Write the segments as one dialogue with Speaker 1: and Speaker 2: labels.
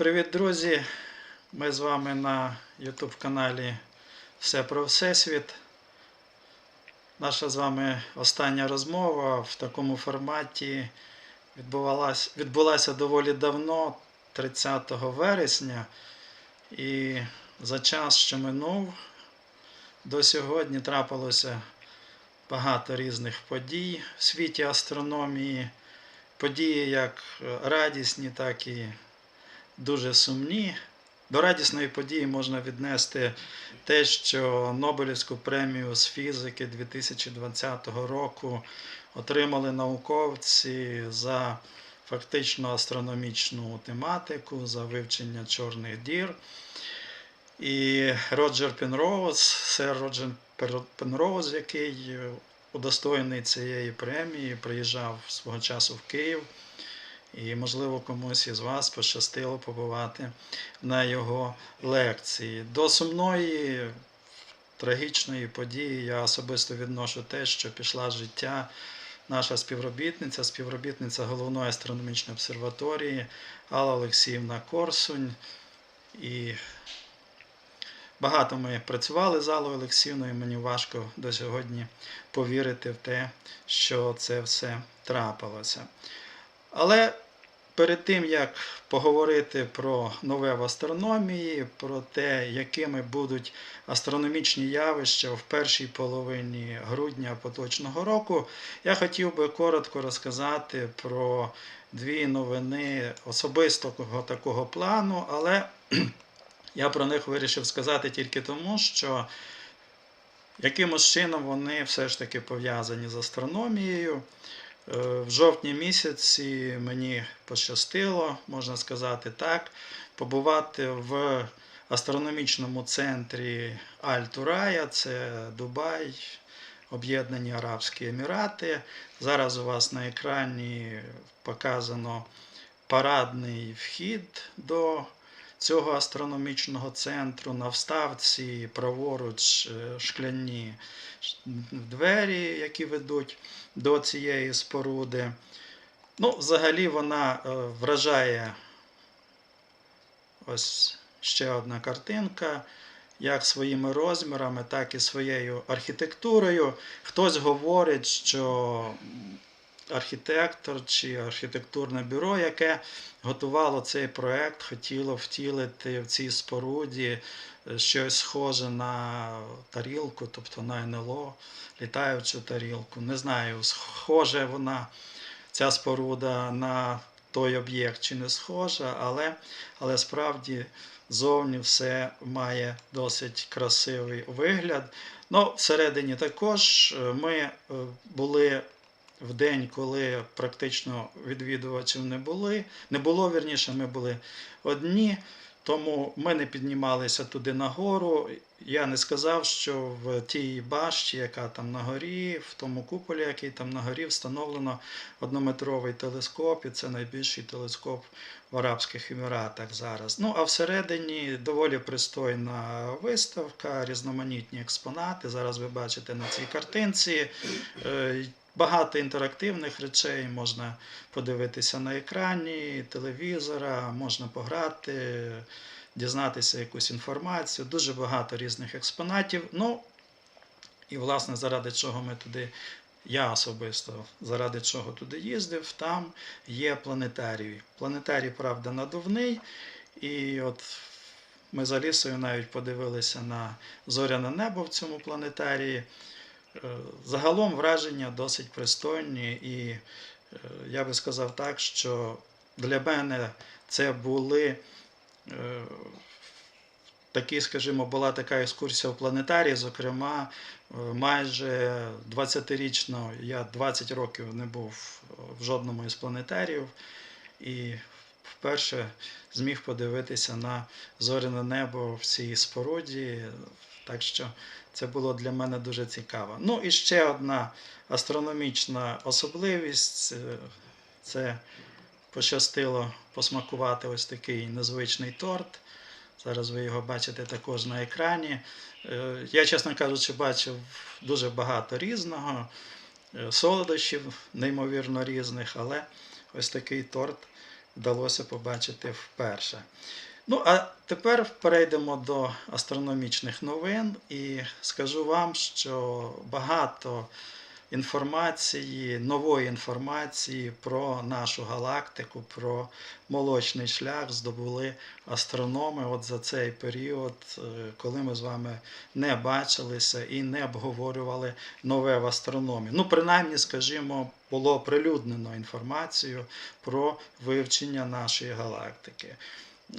Speaker 1: Привіт, друзі! Ми з вами на YouTube каналі Все про Всесвіт. Наша з вами остання розмова в такому форматі відбувалась, відбулася доволі давно, 30 вересня. І за час, що минув, до сьогодні трапилося багато різних подій в світі астрономії. Події як радісні, так і дуже сумні. До радісної події можна віднести те, що Нобелівську премію з фізики 2020 року отримали науковці за фактично астрономічну тематику, за вивчення чорних дір. І Роджер Пенроуз, сер Роджер Пенроуз, який удостоєний цієї премії, приїжджав свого часу в Київ. І, можливо, комусь із вас пощастило побувати на його лекції. До сумної трагічної події я особисто відношу те, що пішла з життя наша співробітниця, співробітниця головної астрономічної обсерваторії Алла Олексіївна Корсунь. І багато ми працювали з Аллою Олексіївною. Мені важко до сьогодні повірити в те, що це все трапилося. Але перед тим як поговорити про нове в астрономії, про те, якими будуть астрономічні явища в першій половині грудня поточного року, я хотів би коротко розказати про дві новини особистого такого плану, але я про них вирішив сказати тільки тому, що якимось чином вони все ж таки пов'язані з астрономією. Е, В жовтні місяці мені пощастило, можна сказати так, побувати в астрономічному центрі Аль-Турая, це Дубай, Об'єднані Арабські Емірати. Зараз у вас на екрані показано парадний вхід до цього астрономічного центру. На вставці праворуч е, шкляні двері, які ведуть до цієї споруди. Ну, взагалі вона е, вражає ось ще одна картинка, як своїми розмірами, так і своєю архітектурою. Хтось говорить, що архітектор чи архітектурне бюро, яке готувало цей проект, хотіло втілити в цій споруді е, щось схоже на тарілку, тобто на НЛО, літаючу тарілку. Не знаю, схоже вона, ця споруда на той об'єкт чи не схожа, але, але справді зовні все має досить красивий вигляд. Ну, всередині також е, ми е, були в день, коли практично відвідувачів не були, не було вірніше, ми були одні. Тому ми не піднімалися туди нагору. Я не сказав, що в тій башті, яка там на горі, в тому куполі, який там на горі, встановлено однометровий телескоп, і це найбільший телескоп в Арабських Еміратах зараз. Ну а всередині доволі пристойна виставка, різноманітні експонати. Зараз ви бачите на цій картинці. Багато інтерактивних речей можна подивитися на екрані телевізора, можна пограти, дізнатися якусь інформацію, дуже багато різних експонатів. Ну, і, власне, заради чого ми туди, я особисто, заради чого туди їздив, там є планетарій. Планетарій, правда, надувний. І от ми за лісою навіть подивилися на зоряне небо в цьому планетарії. Е, Загалом враження досить пристойні, і е, я би сказав так, що для мене це були е, такі, скажімо, була така екскурсія в планетарії. Зокрема, майже 20-річно, я 20 років не був в жодному із планетаріїв, і вперше зміг подивитися на зоряне небо в цій споруді. Так що це було для мене дуже цікаво. Ну і ще одна астрономічна особливість е, це пощастило посмакувати ось такий незвичний торт. Зараз ви його бачите також на екрані. Е, Я, чесно кажучи, бачив дуже багато різного, е, солодощів, неймовірно різних, але ось такий торт вдалося побачити вперше. Ну, а тепер перейдемо до астрономічних новин і скажу вам, що багато інформації, нової інформації про нашу галактику, про молочний шлях здобули астрономи от за цей період, е, коли ми з вами не бачилися і не обговорювали нове в астрономії. Ну, принаймні, скажімо, було оприлюднено інформацію про вивчення нашої галактики.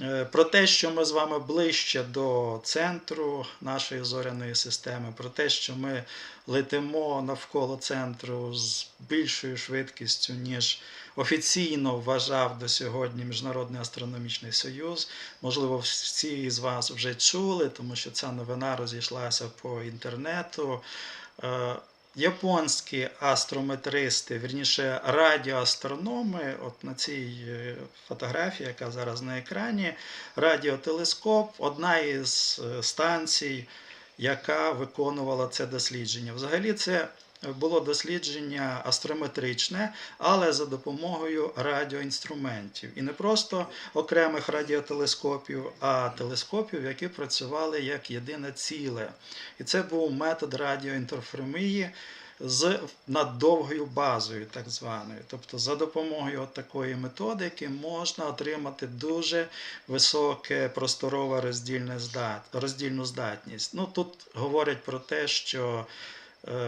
Speaker 1: Е, Про те, що ми з вами ближче до центру нашої зоряної системи, про те, що ми летимо навколо центру з більшою швидкістю, ніж офіційно вважав до сьогодні Міжнародний астрономічний союз. Можливо, всі з вас вже чули, тому що ця новина розійшлася по інтернету. Японські астрометристи, вірніше радіоастрономи, от на цій е, фотографії, яка зараз на екрані, радіотелескоп одна із е, станцій, яка виконувала це дослідження. Взагалі, це було дослідження астрометричне, але за допомогою радіоінструментів. І не просто окремих радіотелескопів, а телескопів, які працювали як єдине ціле. І це був метод радіоінтерферомії з над довгою базою, так званою. Тобто, за допомогою такої методики можна отримати дуже високе просторове роздільну здатність. Ну тут говорять про те, що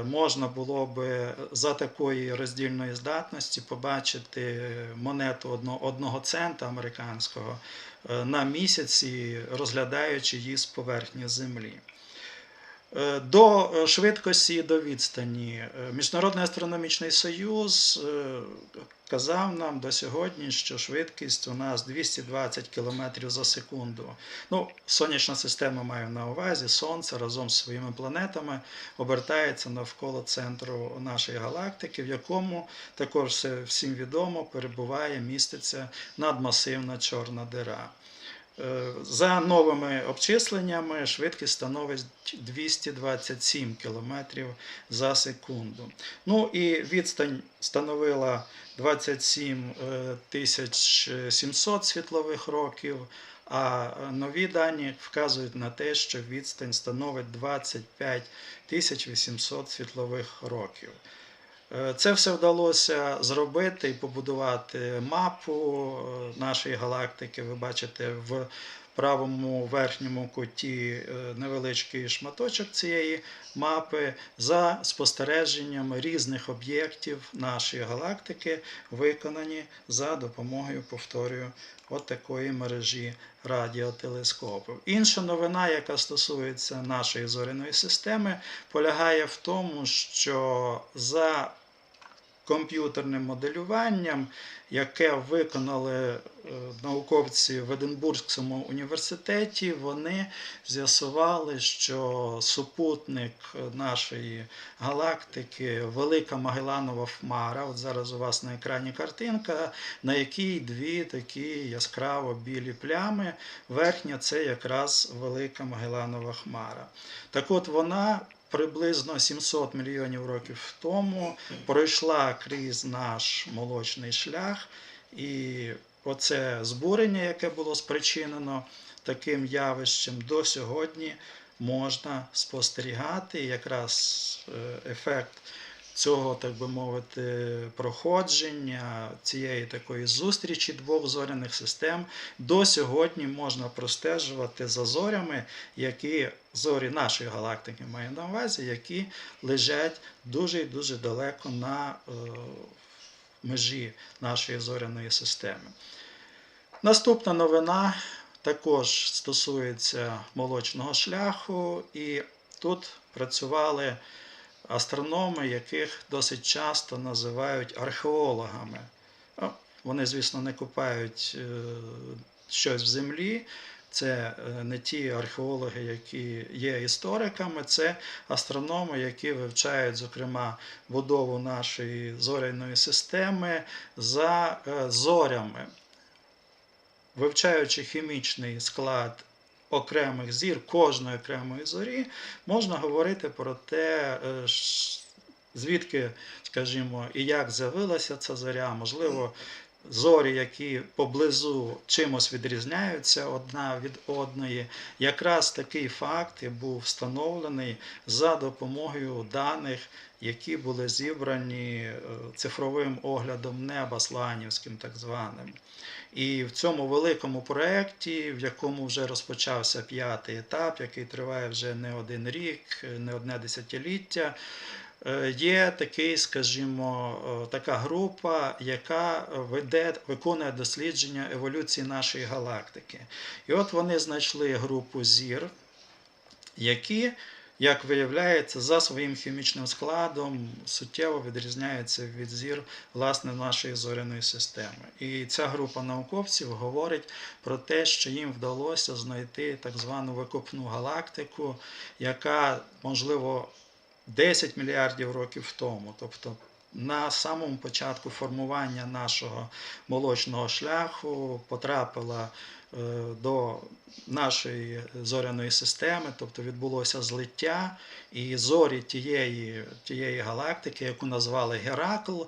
Speaker 1: можна було би за такої роздільної здатності побачити монету одного, одного цента американського е, на місяці, розглядаючи її з поверхні землі. До е, швидкості і до відстані Е, Міжнародний астрономічний союз е, казав нам до сьогодні, що швидкість у нас 220 км за секунду. Ну, сонячна система маю на увазі, Сонце разом з своїми планетами обертається навколо центру нашої галактики, в якому також всім відомо перебуває, міститься надмасивна чорна дира. Е, За новими обчисленнями швидкість становить 227 км за секунду. Ну і відстань становила 27 е, тисяч 700 світлових років, а нові дані вказують на те, що відстань становить 25 тисяч 800 світлових років. Е, Це все вдалося зробити і побудувати мапу е, нашої галактики. Ви бачите в правому верхньому куті е, невеличкий шматочок цієї мапи за спостереженням різних об'єктів нашої галактики, виконані за допомогою, повторюю, от мережі радіотелескопів. Інша новина, яка стосується нашої зоряної системи, полягає в тому, що за комп'ютерним моделюванням, яке виконали е, науковці в Единбурзькому університеті, вони з'ясували, що супутник нашої галактики Велика Магеланова Хмара, от зараз у вас на екрані картинка, на якій дві такі яскраво білі плями. Верхня це якраз Велика Магеланова Хмара. Так от вона приблизно 700 мільйонів років тому пройшла крізь наш молочний шлях, і оце збурення, яке було спричинено таким явищем, до сьогодні можна спостерігати. Якраз е, ефект цього, так би мовити, проходження цієї такої зустрічі двох зоряних систем до сьогодні можна простежувати за зорями, які зорі нашої галактики маю на увазі, які лежать дуже і дуже далеко на е, межі нашої зоряної системи. Наступна новина також стосується молочного шляху, і тут працювали астрономи, яких досить часто називають археологами. Ну, Вони, звісно, не купають е, щось в землі. Це е, не ті археологи, які є істориками, це астрономи, які вивчають, зокрема, будову нашої зоряної системи за е, зорями, вивчаючи хімічний склад окремих зір, кожної окремої зорі, можна говорити про те, е, звідки, скажімо, і як з'явилася ця зоря, можливо, зорі, які поблизу чимось відрізняються одна від одної. Якраз такий факт і був встановлений за допомогою даних, які були зібрані е, цифровим оглядом неба Сланівським, так званим. І в цьому великому проєкті, в якому вже розпочався п'ятий етап, який триває вже не один рік, не одне десятиліття, є такий, скажімо, е, така група, яка веде, виконує дослідження еволюції нашої галактики. І от вони знайшли групу зір, які, як виявляється, за своїм хімічним складом суттєво відрізняються від зір власне нашої зоряної системи. І ця група науковців говорить про те, що їм вдалося знайти так звану викопну галактику, яка, можливо, 10 мільярдів років тому, тобто на самому початку формування нашого молочного шляху потрапила е, до нашої зоряної системи, тобто відбулося злиття, і зорі тієї, тієї галактики, яку назвали Геракл.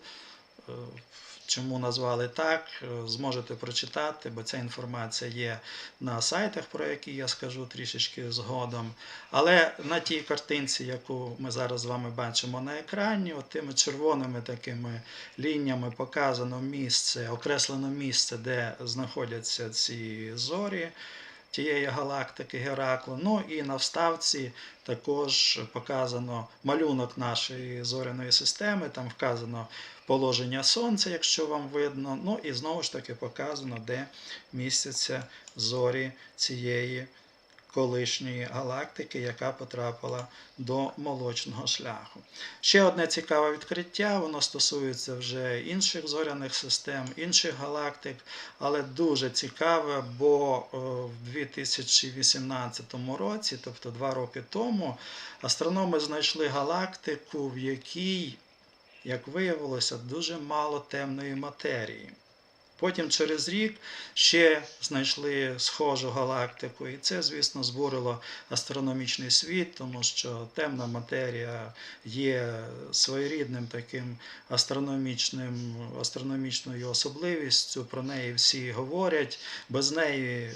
Speaker 1: Чому назвали так, е, зможете прочитати, бо ця інформація є на сайтах, про які я скажу трішечки згодом. Але на тій картинці, яку ми зараз з вами бачимо на екрані, от тими червоними такими лініями показано місце, окреслено місце, де знаходяться ці зорі тієї галактики Геракла. Ну і на вставці також показано малюнок нашої зоряної системи, там вказано положення Сонця, якщо вам видно. Ну і знову ж таки показано, де містяться зорі цієї колишньої галактики, яка потрапила до молочного шляху. Ще одне цікаве відкриття, воно стосується вже інших зоряних систем, інших галактик, але дуже цікаве, бо е, в 2018 році, тобто два роки тому, астрономи знайшли галактику, в якій, як виявилося, дуже мало темної матерії. Потім через рік ще знайшли схожу галактику, і це, звісно, збурило астрономічний світ, тому що темна матерія є своєрідним таким астрономічним, астрономічною особливістю. Про неї всі говорять. Без неї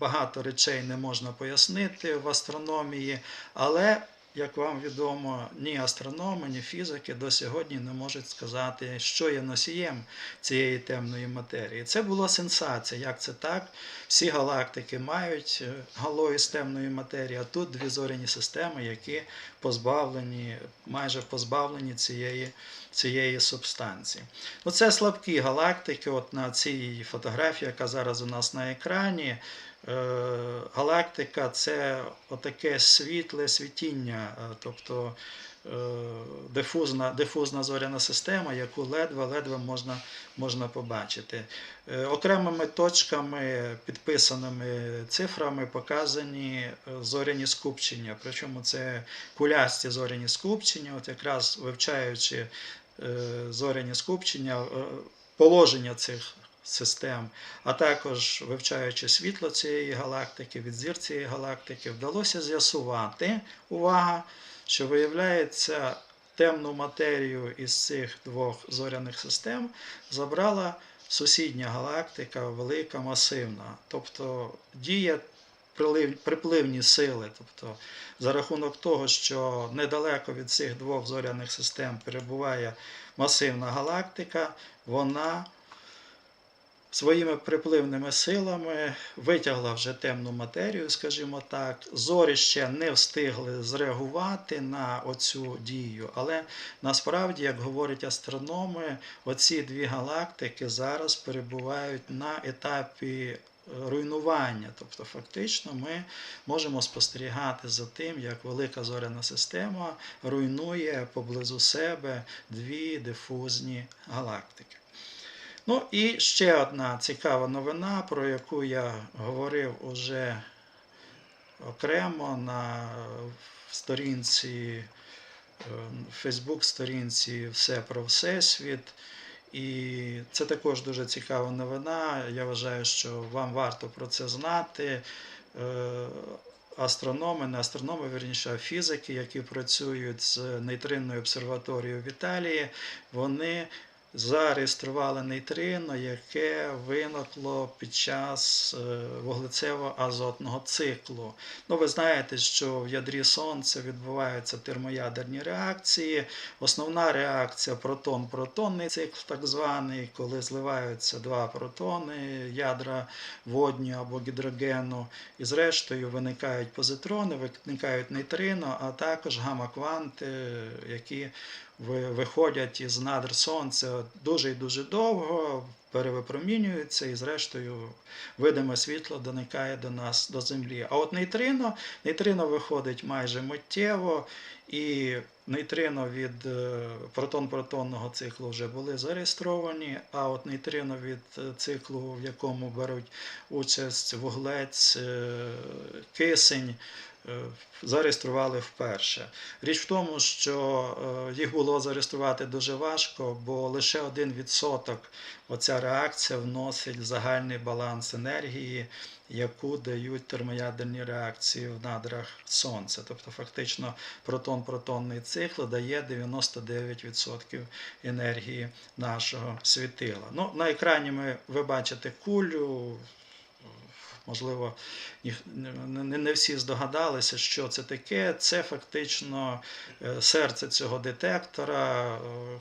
Speaker 1: багато речей не можна пояснити в астрономії, але як вам відомо, ні астрономи, ні фізики до сьогодні не можуть сказати, що є носієм цієї темної матерії. Це була сенсація. Як це так? Всі галактики мають е, галої з темної матерії, а тут дві зоряні системи, які позбавлені, майже позбавлені цієї, цієї субстанції. Оце слабкі галактики. От на цій фотографії, яка зараз у нас на екрані. Е, Галактика це отаке світле світіння, е, тобто е, дифузна, дифузна зоряна система, яку ледве-ледве можна, можна побачити. Окремими точками, підписаними цифрами, показані зоряні скупчення. Причому це кулясті зоряні скупчення, от якраз вивчаючи зоряні скупчення, е, положення цих систем, а також вивчаючи світло цієї галактики, відзір цієї галактики, вдалося з'ясувати, увага, що виявляється, темну матерію із цих двох зоряних систем забрала сусідня галактика, велика масивна. Тобто діє припливні сили. Тобто, за рахунок того, що недалеко від цих двох зоряних систем перебуває масивна галактика, вона своїми припливними силами витягла вже темну матерію, скажімо так. Зорі ще не встигли зреагувати на оцю дію. Але насправді, як говорять астрономи, оці дві галактики зараз перебувають на етапі руйнування. Тобто, фактично, ми можемо спостерігати за тим, як велика зоряна система руйнує поблизу себе дві дифузні галактики. Ну і ще одна цікава новина, про яку я говорив уже окремо на сторінці, Фейсбук сторінці Все про Всесвіт. І це також дуже цікава новина. Я вважаю, що вам варто про це знати. Е, Астрономи, не астрономи, верніше, а фізики, які працюють з нейтринною обсерваторією в Італії, вони зареєстрували нейтрино, яке виникло під час е, вуглецево-азотного циклу. Ну, ви знаєте, що в ядрі Сонця відбуваються термоядерні реакції. Основна реакція протон-протонний цикл, так званий, коли зливаються два протони, ядра водню або гідрогену, і зрештою виникають позитрони, виникають нейтрино, а також гамма-кванти, які виходять із надр Сонця дуже і дуже довго, перевипромінюються і, зрештою, видиме світло доникає до нас до Землі. А от нейтрино, нейтрино виходить майже миттєво, і нейтрино від е, протон-протонного циклу вже були зареєстровані, а от нейтрино від е, циклу, в якому беруть участь вуглець, е, кисень, зареєстрували вперше. Річ в тому, що е, їх було зареєструвати дуже важко, бо лише 1% оця реакція вносить загальний баланс енергії, яку дають термоядерні реакції в надрах Сонця. Тобто, фактично, протон-протонний цикл дає 99% енергії нашого світила. Ну, на екрані ми, ви бачите кулю. Можливо, не, всі здогадалися, що це таке. Це фактично е, серце цього детектора, е,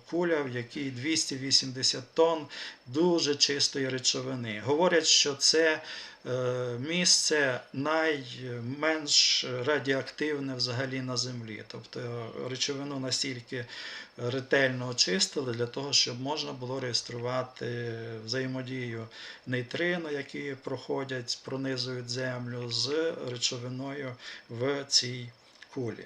Speaker 1: куля, в якій 280 тонн дуже чистої речовини. Говорять, що це місце найменш радіоактивне взагалі на землі. Тобто речовину настільки ретельно очистили для того, щоб можна було реєструвати взаємодію нейтрино, які проходять, пронизують землю з речовиною в цій кулі.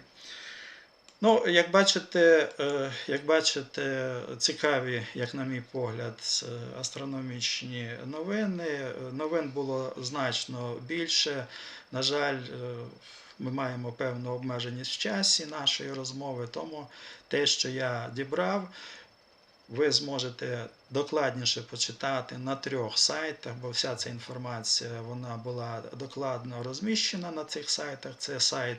Speaker 1: Ну, як бачите, е, як бачите, цікаві, як на мій погляд, астрономічні новини. Новин було значно більше. На жаль, е, ми маємо певну обмеженість в часі нашої розмови, тому те, що я дібрав, ви зможете докладніше почитати на трьох сайтах, бо вся ця інформація вона була докладно розміщена на цих сайтах. Це сайт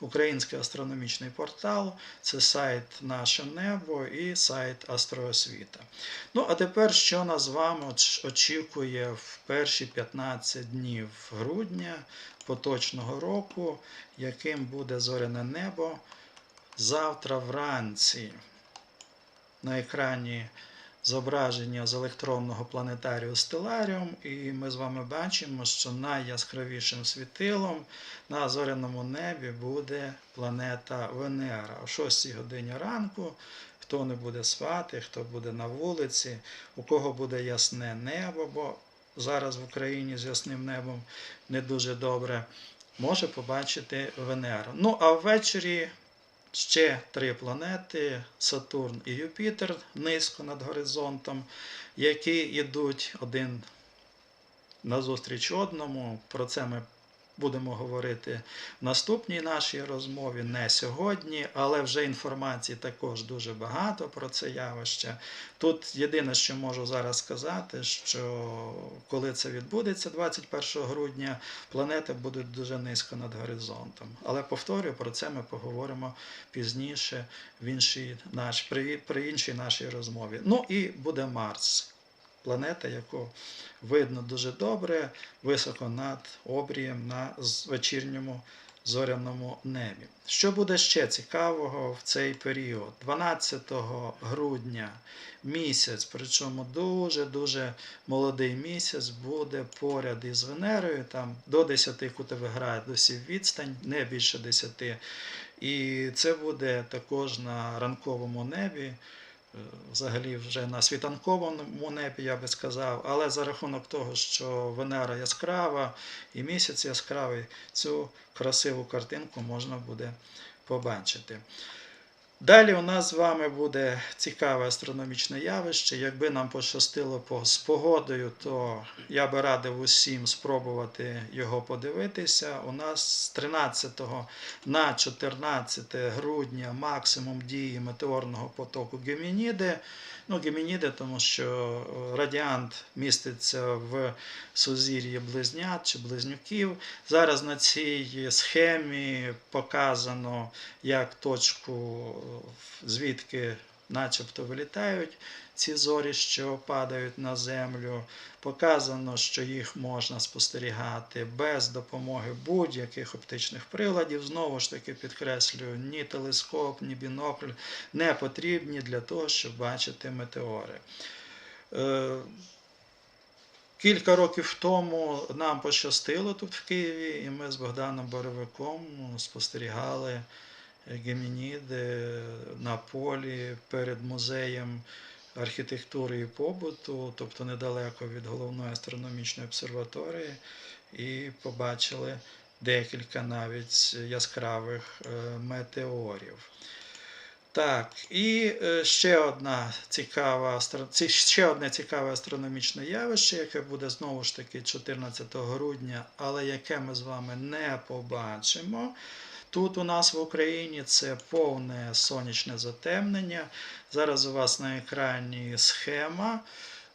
Speaker 1: Український астрономічний портал, це сайт Наше Небо і сайт Астроосвіта. Ну, а тепер, що нас з вами очікує в перші 15 днів грудня поточного року, яким буде зоряне небо завтра вранці на екрані зображення з електронного планетарію Стеларіум, і ми з вами бачимо, що найяскравішим світилом на зоряному небі буде планета Венера. О 6 годині ранку. Хто не буде спати, хто буде на вулиці, у кого буде ясне небо, бо зараз в Україні з ясним небом не дуже добре, може побачити Венеру. Ну а ввечері ще три планети Сатурн і Юпітер низько над горизонтом, які йдуть один назустріч одному. Про це ми будемо говорити в наступній нашій розмові, не сьогодні, але вже інформації також дуже багато про це явище. Тут єдине, що можу зараз сказати, що коли це відбудеться 21 грудня, планети будуть дуже низько над горизонтом. Але повторюю, про це ми поговоримо пізніше в іншій наш, при, при іншій нашій розмові. Ну і буде Марс. Планета, яку видно дуже добре, високо над обрієм на вечірньому зоряному небі. Що буде ще цікавого в цей період? 12 грудня місяць, причому дуже-дуже молодий місяць, буде поряд із Венерою, там до 10 кутових градусів відстань, не більше 10. І це буде також на ранковому небі. Взагалі вже на світанковому небі, я би сказав, але за рахунок того, що Венера яскрава і місяць яскравий, цю красиву картинку можна буде побачити. Далі у нас з вами буде цікаве астрономічне явище. Якби нам пощастило по- з погодою, то я би радив усім спробувати його подивитися. У нас з 13 на 14 грудня максимум дії метеорного потоку Гемініди. Ну, Гемініди, тому що е, радіант міститься в сузір'ї близнят чи близнюків. Зараз на цій схемі показано як точку, е, звідки начебто вилітають ці зорі, що падають на землю. Показано, що їх можна спостерігати без допомоги будь-яких оптичних приладів. Знову ж таки підкреслюю, ні телескоп, ні бінокль не потрібні для того, щоб бачити метеори. Е, Кілька років тому нам пощастило тут в Києві, і ми з Богданом Боровиком спостерігали гемініди на полі перед музеєм архітектури і побуту, тобто недалеко від головної астрономічної обсерваторії, і побачили декілька навіть яскравих е, метеорів. Так, і е, ще одна цікава ще одне цікаве астрономічне явище, яке буде знову ж таки 14 грудня, але яке ми з вами не побачимо. Тут у нас в Україні це повне сонячне затемнення. Зараз у вас на екрані схема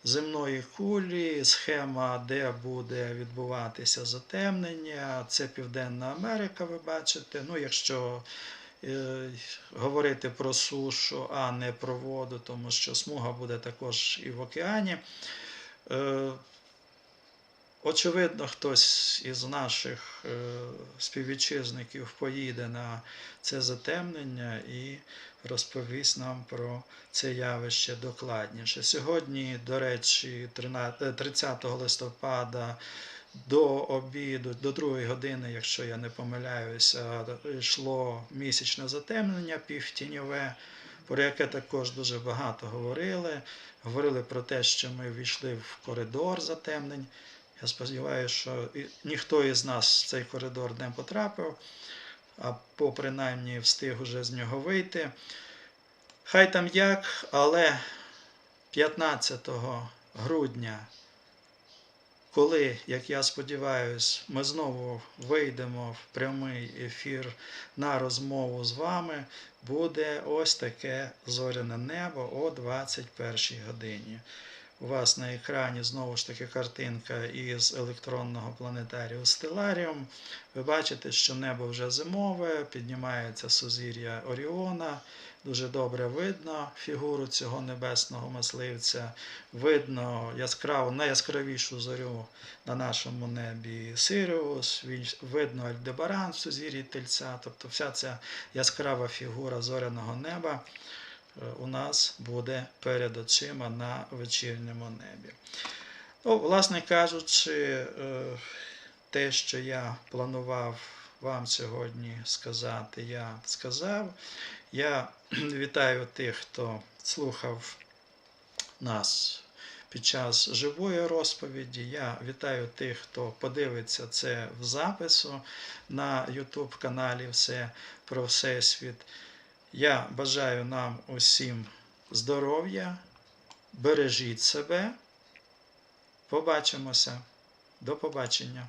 Speaker 1: земної кулі, схема, де буде відбуватися затемнення. Це Південна Америка, ви бачите. Ну, якщо е, говорити про сушу, а не про воду, тому що смуга буде також і в океані. Очевидно, хтось із наших е, співвітчизників поїде на це затемнення і розповість нам про це явище докладніше. Сьогодні, до речі, 13 е, 30 листопада до обіду, до другої години, якщо я не помиляюся, йшло місячне затемнення півтіньове, про яке також дуже багато говорили. Говорили про те, що ми війшли в коридор затемнень. Я сподіваюся, що ніхто із нас в цей коридор не потрапив, а принаймні встиг уже з нього вийти. Хай там як, але 15 грудня, коли, як я сподіваюся, ми знову вийдемо в прямий ефір на розмову з вами, буде ось таке зоряне небо о 21 годині. У вас на екрані знову ж таки картинка із електронного планетарію Стеларіум. Ви бачите, що небо вже зимове, піднімається сузір'я Оріона. Дуже добре видно фігуру цього небесного мисливця. Видно яскраву, найяскравішу зорю на нашому небі Сиріус, видно Альдебаран в сузір'ї Тельця. Тобто вся ця яскрава фігура зоряного неба у нас буде перед очима на вечірньому небі. Ну, власне кажучи, е, те, що я планував вам сьогодні сказати, я сказав. Я вітаю тих, хто слухав нас під час живої розповіді. Я вітаю тих, хто подивиться це в запису на YouTube каналі Все про Всесвіт. Я бажаю нам усім здоров'я, бережіть себе. Побачимося. До побачення.